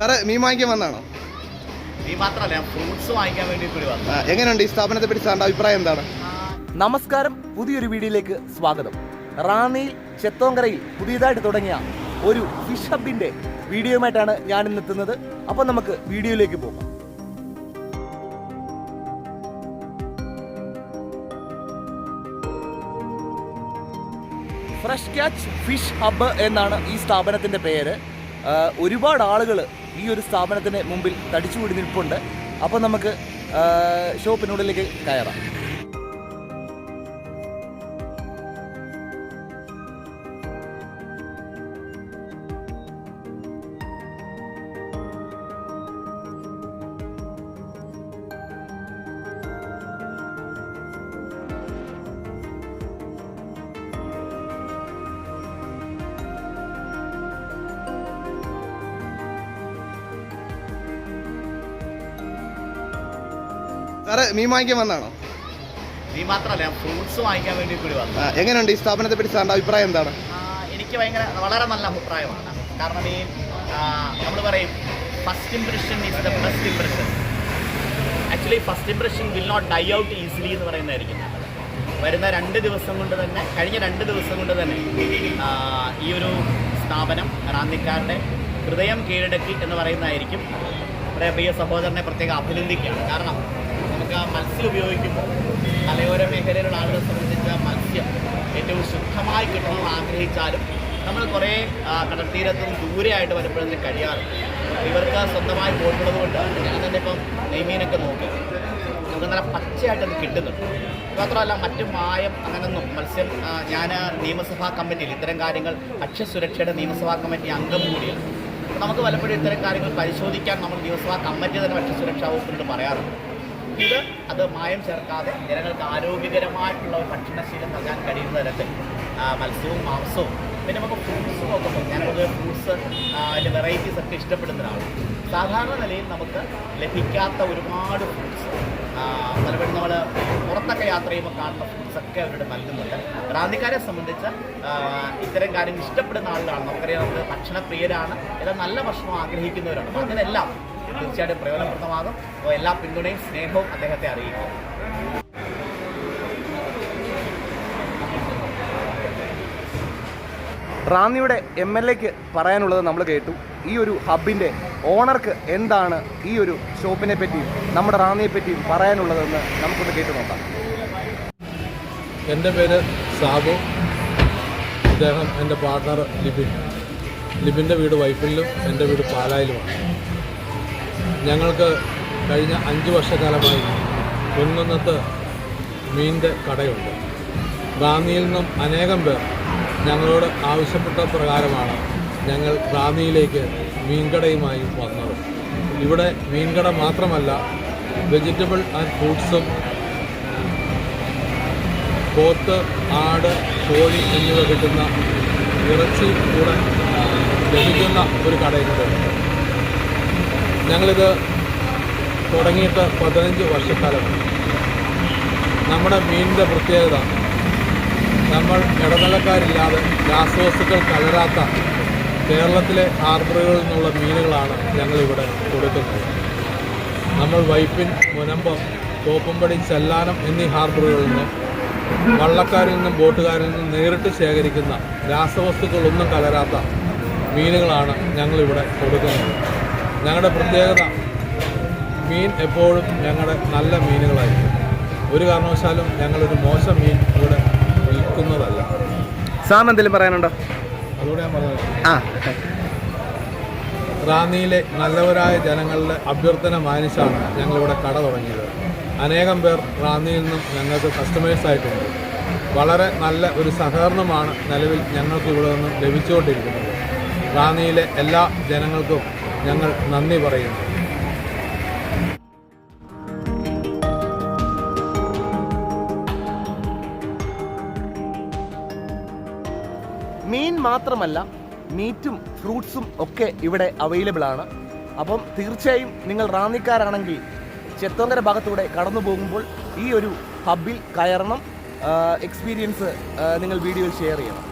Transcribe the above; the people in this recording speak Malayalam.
സാറേ മീൻ വാങ്ങിക്കാൻ വന്നാണോ? ഈ മാത്രമല്ല ഞാൻ ഫ്രൂട്ട്സ് വാങ്ങിക്കാൻ വേണ്ടി കൂടി വന്നു. എങ്ങനെയുണ്ട് ഈ സ്ഥാപനത്തെ പറ്റി സാറിന്റെ അഭിപ്രായം എന്താണ്? നമസ്കാരം പുതിയൊരു വീഡിയോയിലേക്ക് സ്വാഗതം. റാന്നിയിൽ ചെത്തോങ്കരയിൽ പുതിയതായിട്ട് തുടങ്ങിയ ഒരു ഫിഷ് ഹബിന്റെ വീഡിയോയുമായിട്ടാണ് ഞാൻ ഇന്ന് എത്തുന്നത്. അപ്പോൾ നമുക്ക് വീഡിയോയിലേക്ക് പോകാം. ഫ്രഷ് ക്യാച്ച് ഫിഷ് ഹബ്ബ് എന്നാണ് ഈ സ്ഥാപനത്തിന്റെ പേര്. ഒരുപാട് ആളുകൾ ഈ ഒരു സ്ഥാപനത്തിന് മുമ്പിൽ തടിച്ചുകൂടി നിൽപ്പുണ്ട്. അപ്പോൾ നമുക്ക് ഷോപ്പിനുള്ളിലേക്ക് കയറാം. സാറേ മീൻ വാങ്ങിക്കാൻ വന്നാണോ? മീൻ മാത്രമല്ല ഞാൻ ഫ്രൂട്ട്സ് വാങ്ങിക്കാൻ വേണ്ടി കൂടി വന്നു. എങ്ങനെയുണ്ട് ഈ സ്ഥാപനത്തെ പറ്റി സാറിന്റെ അഭിപ്രായം എന്താണ്? എനിക്ക് ഭയങ്കര വളരെ നല്ല അഭിപ്രായമാണ്. കാരണം ഈ നമ്മൾ പറയും first impression is the best impression actually first impression will not die out easily എന്ന് പറയുന്നതായിരിക്കും വരുന്ന രണ്ട് ദിവസം കൊണ്ട് തന്നെ കഴിഞ്ഞ രണ്ട് ദിവസം കൊണ്ട് തന്നെ ഈ ഒരു സ്ഥാപനം റാന്നിക്കാരുടെ ഹൃദയം കീഴടക്കി എന്ന് പറയുന്നതായിരിക്കും. നമ്മുടെ പ്രിയ സഹോദരനെ പ്രത്യേകം അഭിനന്ദിക്കുകയാണ്. കാരണം നമുക്ക് മത്സ്യം ഉപയോഗിക്കുമ്പോൾ മലയോര മേഖലയിലുള്ള ആളുകളെ സംബന്ധിച്ച് മത്സ്യം ഏറ്റവും ശുദ്ധമായി കിട്ടണമെന്ന് ആഗ്രഹിച്ചാലും നമ്മൾ കുറേ കടൽത്തീരത്തും ദൂരെയായിട്ട് വരുമ്പോഴത്തേക്ക് കഴിയാറുണ്ട്. ഇവർക്ക് സ്വന്തമായി ബോട്ടുള്ളത് കൊണ്ട് ഞാൻ തന്നെ ഇപ്പം നെയ്മീനൊക്കെ നോക്കി. നമുക്ക് നല്ല പച്ചയായിട്ട് കിട്ടുന്നുണ്ട്. മാത്രമല്ല മറ്റു മായം അങ്ങനൊന്നും മത്സ്യം ഞാൻ നിയമസഭാ കമ്മിറ്റിയിൽ ഇത്തരം കാര്യങ്ങൾ ഭക്ഷ്യസുരക്ഷയുടെ നിയമസഭാ കമ്മിറ്റി അംഗം കൂടിയാണ്. നമുക്ക് പലപ്പോഴും ഇത്തരം കാര്യങ്ങൾ പരിശോധിക്കാൻ നമ്മൾ നിയമസഭാ കമ്മിറ്റി തന്നെ ഭക്ഷ്യസുരക്ഷാ വകുപ്പിനോട് പറയാറുണ്ട്. ഇത് അത് മായം ചേർക്കാതെ ജനങ്ങൾക്ക് ആരോഗ്യകരമായിട്ടുള്ള ഒരു ഭക്ഷണശീലം നൽകാൻ കഴിയുന്ന തരത്തിൽ മത്സ്യവും മാംസവും പിന്നെ നമുക്ക് ഫ്രൂട്ട്സ് നോക്കുമ്പോൾ ഞാൻ പൊതുവെ ഫ്രൂട്ട്സ് അതിന്റെ വെറൈറ്റീസ് ഒക്കെ ഇഷ്ടപ്പെടുന്ന ഒരാളാണ്. സാധാരണ നിലയിൽ നമുക്ക് ലഭിക്കാത്ത ഒരുപാട് ഫ്രൂട്ട്സ് പലപ്പോഴും നമ്മൾ പുറത്തൊക്കെ യാത്ര ചെയ്യുമ്പോൾ കാണുന്ന ഫ്രൂട്ട്സ് ഒക്കെ അവരുടെ നൽകുന്നുണ്ട്. റാന്നിക്കാരെ സംബന്ധിച്ച് ഇത്തരം കാര്യങ്ങൾ ഇഷ്ടപ്പെടുന്ന ആളുകളാണ്. നമുക്കറിയാം നമുക്ക് ഭക്ഷണപ്രിയരാണ് എന്നാൽ നല്ല ഭക്ഷണം ആഗ്രഹിക്കുന്നവരാണ്. അങ്ങനെയെല്ലാം തീർച്ചയായിട്ടും പ്രയോജനപ്രദമാകും. അപ്പോൾ എല്ലാ പിന്തുണയും സ്നേഹവും അദ്ദേഹത്തെ അറിയിക്കും. റാന്നിയുടെ എം എൽ എക്ക് പറയാനുള്ളത് നമ്മൾ കേട്ടു. ഈ ഒരു ഹബിന്റെ ഓണർക്ക് എന്താണ് ഈ ഒരു ഷോപ്പിനെ പറ്റിയും നമ്മുടെ റാന്നിയെ പറ്റിയും പറയാനുള്ളതെന്ന് നമുക്കൊന്ന് കേട്ടു നോക്കാം. എന്റെ പേര് സാബു. അദ്ദേഹം എന്റെ പാർട്ണർ ലിബിൻ. ലിബിന്റെ വീട് വൈഫിലും എന്റെ വീട് പാലായിലുമാണ്. ഞങ്ങൾക്ക് കഴിഞ്ഞ അഞ്ച് വർഷക്കാലമായി കുന്നത്ത് മീനിന്റെ കടയുണ്ട്. റാന്നിയിൽ നിന്നും അനേകം പേർ ഞങ്ങളോട് ആവശ്യപ്പെട്ട പ്രകാരമാണ് ഞങ്ങൾ റാന്നിയിലേക്ക് മീൻകടയുമായി വന്നത്. ഇവിടെ മീൻകട മാത്രമല്ല വെജിറ്റബിൾ ആൻഡ് ഫ്രൂട്ട്സും പോത്ത് ആട് കോഴി എന്നിവ കിട്ടുന്ന ഇറച്ചി കൂടെ ലഭിക്കുന്ന ഒരു കടയുണ്ട്. ഞങ്ങളിത് തുടങ്ങിയിട്ട് പതിനഞ്ച് വർഷക്കാലമാണ് നമ്മുടെ മീനിന്റെ പ്രത്യേകത നമ്മൾ ഇടനിലക്കാരില്ലാതെ രാസവസ്തുക്കൾ കലരാത്ത കേരളത്തിലെ ഹാർബറുകളിൽ നിന്നുള്ള മീനുകളാണ് ഞങ്ങളിവിടെ കൊടുക്കുന്നത്. നമ്മൾ വൈപ്പിൻ മുനമ്പം തോപ്പുംപടി ചെല്ലാനം എന്നീ ഹാർബറുകളിൽ നിന്നും വള്ളക്കാരിൽ നിന്നും ബോട്ടുകാരിൽ നിന്നും നേരിട്ട് ശേഖരിക്കുന്ന രാസവസ്തുക്കളൊന്നും കലരാത്ത മീനുകളാണ് ഞങ്ങളിവിടെ കൊടുക്കുന്നത്. ഞങ്ങളുടെ പ്രത്യേകത മീൻ എപ്പോഴും ഞങ്ങളുടെ നല്ല മീനുകളായിരിക്കും. ഒരു കാരണവശാലും ഞങ്ങളൊരു മോശം മീൻ ഇവിടെ വിൽക്കുന്നതല്ല. സാം എന്തെങ്കിലും പറയാനുണ്ടോ? അതുകൂടെ ഞാൻ പറഞ്ഞു ആ. റാന്നിയിലെ നല്ലവരായ ജനങ്ങളുടെ അഭ്യർത്ഥന മാനിച്ചാണ് ഞങ്ങളിവിടെ കട തുടങ്ങിയത്. അനേകം പേർ റാന്നിയിൽ നിന്നും ഞങ്ങൾക്ക് കസ്റ്റമേഴ്സ് ആയിട്ടുണ്ട്. വളരെ നല്ല ഒരു സഹകരണമാണ് നിലവിൽ ഞങ്ങൾക്ക് ഇവിടെ നിന്നും ലഭിച്ചുകൊണ്ടിരിക്കുന്നത്. റാന്നിയിലെ എല്ലാ ജനങ്ങൾക്കും ഞങ്ങൾ നന്ദി പറയുന്നു. മീൻ മാത്രമല്ല മീറ്റും ഫ്രൂട്ട്സും ഒക്കെ ഇവിടെ അവൈലബിൾ ആണ്. അപ്പം തീർച്ചയായും നിങ്ങൾ റാന്നിക്കാരാണെങ്കിൽ ചെത്തോങ്കര ഭാഗത്തൂടെ കടന്നു പോകുമ്പോൾ ഈ ഒരു ഹബിൽ കയറണം. എക്സ്പീരിയൻസ് നിങ്ങൾ വീഡിയോയിൽ ഷെയർ ചെയ്യണം.